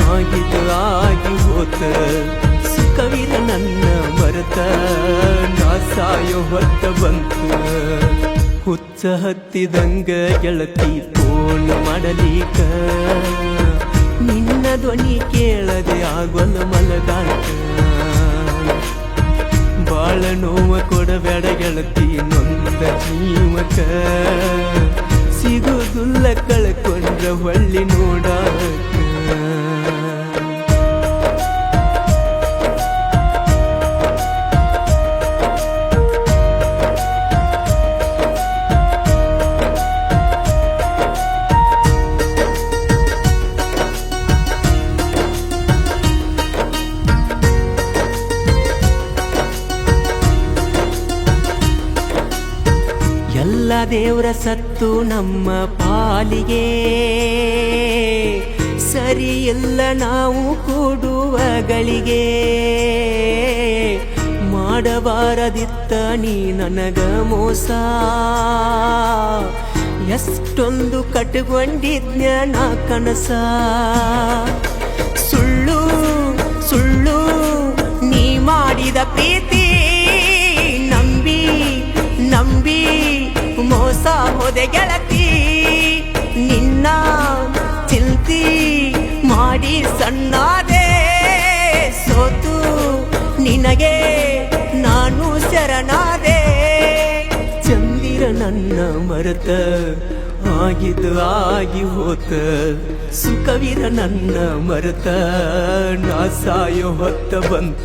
ಆಗಿದ ಆಗಿ ಹೋತ. ಸುಖವಿರ ನನ್ನ ಮರತ. ನಾ ಸಾಯೋ ಹೊತ್ತ ಬಂತು. ಹುಚ್ಚ ಹತ್ತಿದಂಗ ಗೆಳತಿ ಫೋನ್ ಮಾಡಲೀಕ. ನಿನ್ನ ಧ್ವನಿ ಕೇಳದೆ ಆಗೊಲ್ಲ ಮಲಗಾಕ. ಬಾಳ ನೋವ ಕೊಡಬೇಡ ಗೆಳತಿ, ನೊಂದ ಜೀವಕ. ಸಿಗುದುಲ್ಲ ಕಳ್ಕೊಂಡ್ರ ಹೊಳ್ಳಿ ನೋಡಾಕ. ಎಲ್ಲ ದೇವರ ಸತ್ತು ನಮ್ಮ ಪಾಲಿಗೆ. ಸರಿ ಇಲ್ಲ ನಾವು ಕೂಡುವಗಳಿಗೆ ಮಾಡಬಾರದಿತ್ತ ನೀ ನನಗ ಮೋಸ. ಎಷ್ಟೊಂದು ನಾ ಕನಸ. ಸುಳ್ಳು ಸುಳ್ಳು ನೀ ಮಾಡಿದ ಪ್ರೀತಿ. ನಂಬಿ ಮೋಸ ಹೋದೆ ಗೆಳತಿ, ನಿನ್ನ ಚಿಲ್ತಿ ಮಾಡಿ ಸಣ್ಣಾದೆ, ಸೋತು ನಿನಗೆ ನಾನು ಶರಣಾದೆ. ಚಂದಿರ ನನ್ನ ಮರತ, ಆಗಿದ್ದು ಆಗಿ ಹೋತ, ಸುಖವಿರ ನನ್ನ ಮರತ ನಾ ಸಾಯೋ ಹೊತ್ತ ಬಂತ.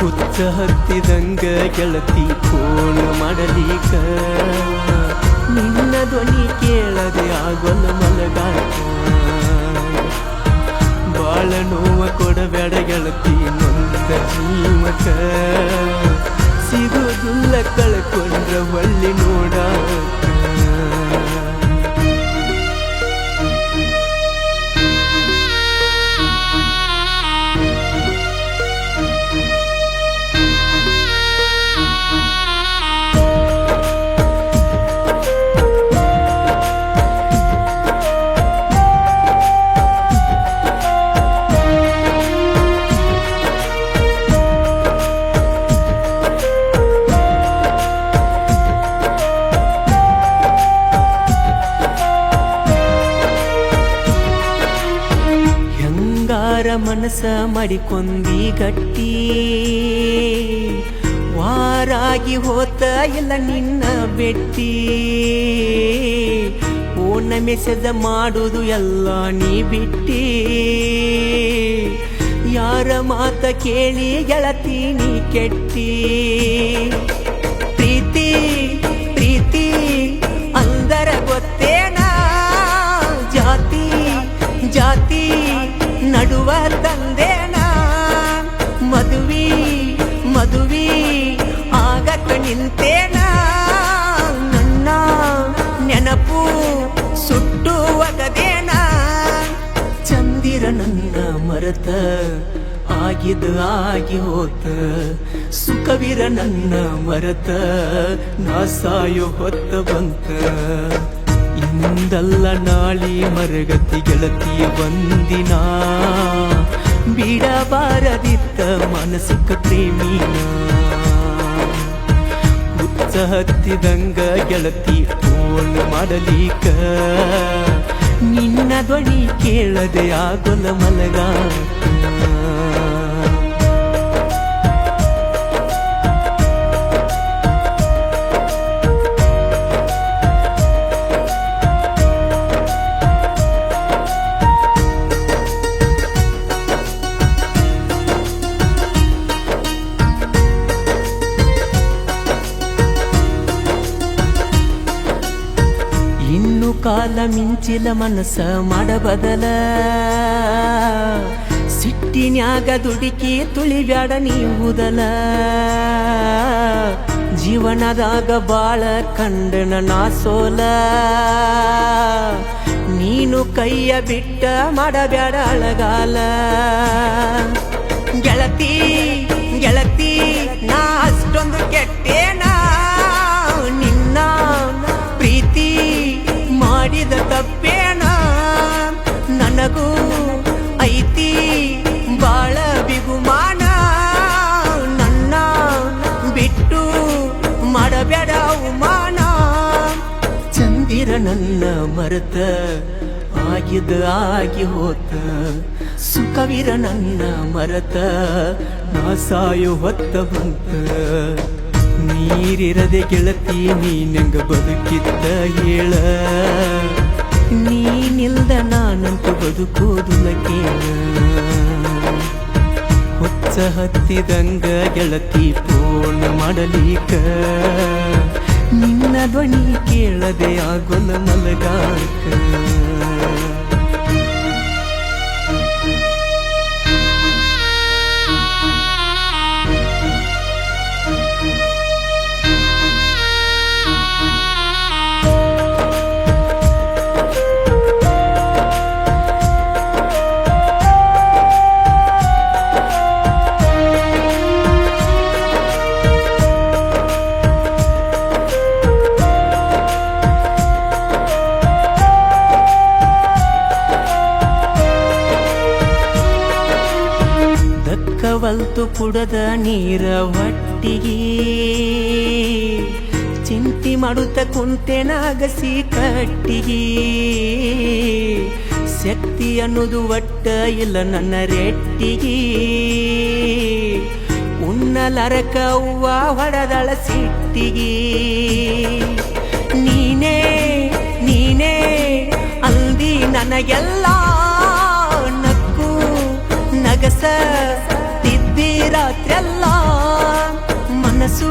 ಹುಚ್ಚ ಹತ್ತಿದಂಗ ಗೆಳತಿ ಫೋನ್ ಮಾಡಲೀಕ ನಿನ್ನ ಧ್ವನಿ ಕೇಳದೆ ಆಗೊಲ್ಲ ಮಲಗಾಕ. ಬಾಳ ನೋವ ಕೊಡಬೇಡ ಗೆಳತಿ, ನೊಂದ ಜೀವಕ. ಸಿಗೋದುಲ್ಲ ಕಳ್ಕೊಂಡ್ರ ಒಳ್ಳಿ ನೋಡಾಕ ಮನಸ ಮಾಡಿಕೊಂದಿ ಗಟ್ಟಿ. ವಾರಾಗಿ ಹೋತ ಇಲ್ಲ ನಿನ್ನ ಬೆಟ್ಟಿ. ಓಣ ಮೆಸೆದ ಮಾಡುದು ಎಲ್ಲ ನೀ ಬಿಟ್ಟಿ. ಯಾರ ಮಾತ ಕೇಳಿ ಗೆಳತಿ ನೀ ಕೆಟ್ಟಿ. ತಂದೇನ ಮದುವಿ ಮದುವಿ ಆಗಕ ನಿಂತೇನ ನನ್ನ ನೆನಪು ಸುಟ್ಟು ಒಗದೇನ? ಚಂದಿರ ನನ್ನ ಮರತ ಆಗಿದ ಆಗಿ ಹೋತ. ಸುಖವಿರ ನನ್ನ ಮರತ ನಾ ಸಾಯೋ ಹೊತ್ತ ಬಂತ. ಇಂದಲ್ಲ ನಾಳಿ ಮರಗತಿ ಗೆಳತಿಯ ಬಂದಿನ ಬಿಡಬಾರದಿತ್ತ ಮಾನಸಿಕ ಪ್ರೇಮಿನ. ಹುಚ್ಚ ಹತ್ತಿದಂಗ ಗೆಳತಿ ಫೋನ್ ಮಾಡಲಿಕ ನಿನ್ನ ಧ್ವನಿ ಕೇಳದೆ ಆಗೊಲ ಮಲಗಾಕ ಕಾಲ ಮಿಂಚಿಲ ಮನಸ್ಸ ಮಾಡಬದಲ ಸಿಟ್ಟಿನ್ಯಾಗ ದುಡುಕಿ ತುಳಿಬ್ಯಾಡ ನೀವುದಲ. ಜೀವನದಾಗ ಬಾಳ ಕಂಡನ ನಾ ಸೋಲ. ನೀನು ಕೈಯ ಬಿಟ್ಟ ಮಾಡಬ್ಯಾಡ ಅಳಗಾಲ. ನನ್ನ ಮರೆತ ಆಗಿದ ಆಗಿ ಹೋತ. ಸುಖವಿರ ನನ್ನ ಮರೆತ ನಾ ಸಾಯು ಹೊತ್ತ ಬಂತ. ನೀರಿರದೆ ಗೆಳತಿ ನೀನಂಗ ಬದುಕಿದ್ದ ಹೇಳ. ನೀನಿಲ್ದ ನಾನಂತೂ ಬದುಕೋದುಲ ಕೇಳ ಹುಚ್ಚ ಹತ್ತಿದಂಗ ಗೆಳತಿ ಪೂರ್ಣ ಮಾಡಲೀಕ. ಧ್ವನಿ ಕೇಳದೆ ಆಗೊಲ ಮಲಗಾಕ. ದಕ್ಕವಲ್ತು ಕುಡದ ನೀರ ಒಟ್ಟಿಗೆ. ಚಿಂತಿ ಮಾಡುತ್ತ ಕುಂತೆನಾಗಸಿ ಕಟ್ಟಿಗೆ. ಶಕ್ತಿ ಅನ್ನೋದು ಒಟ್ಟ ಇಲ್ಲ ನನ್ನ ರೆಟ್ಟಿಗೆ. ಉಣ್ಣಲರ ಹೂವ ಹೊಡೆದಳ ಸಿಟ್ಟಿಗೆ. ನೀನೇ ನೀನೇ ಅಂದಿ ನನಗೆಲ್ಲ ನಕ್ಕು ನಗಸ ರಾತ್ರೆಲ್ಲ ಮನಸ್ಸು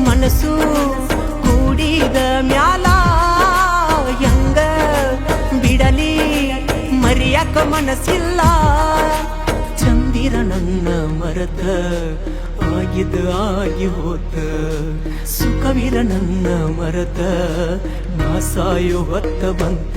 ಮನಸ್ಸು ಕೂಡಿದ ಮ್ಯಾಲ. ಹೆಂಗ ಬಿಡಲಿ, ಮರಿಯಕ ಮನಸ್ಸಿಲ್ಲ. ಚಂದಿರ ನನ್ನ ಮರತ ಆಗಿದ ಆಗಿ ಹೋತ. ಸುಖವಿರ ನನ್ನ ಮರತ, ನಾಸಾಯು ಹೊತ್ತ ಬಂತ.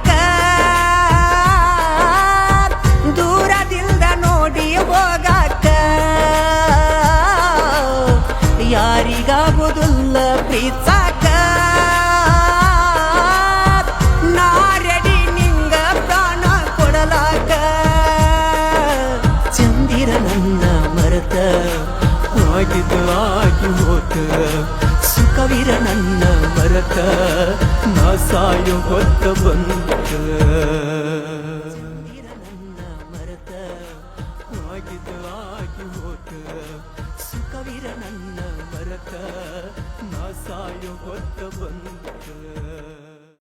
ಯಾರಿಗಾಗುದಿಲ್ಲ ಪ್ರೀತಾಕ ನಾ ರೆಡಿ ನಿಂಗ ಪ್ರಾಣ ಕೊಡಲಾಕ ಚಂದಿರ ನನ್ನ ಮರತ ಆಗಿದ್ದು ಆಗಿ ಹೋತ ಸುಖವಿರ ನನ್ನ ಮರತ ನಾ ಸಾಯು ಹೊತ್ತ ಬಂತ ನನ್ನ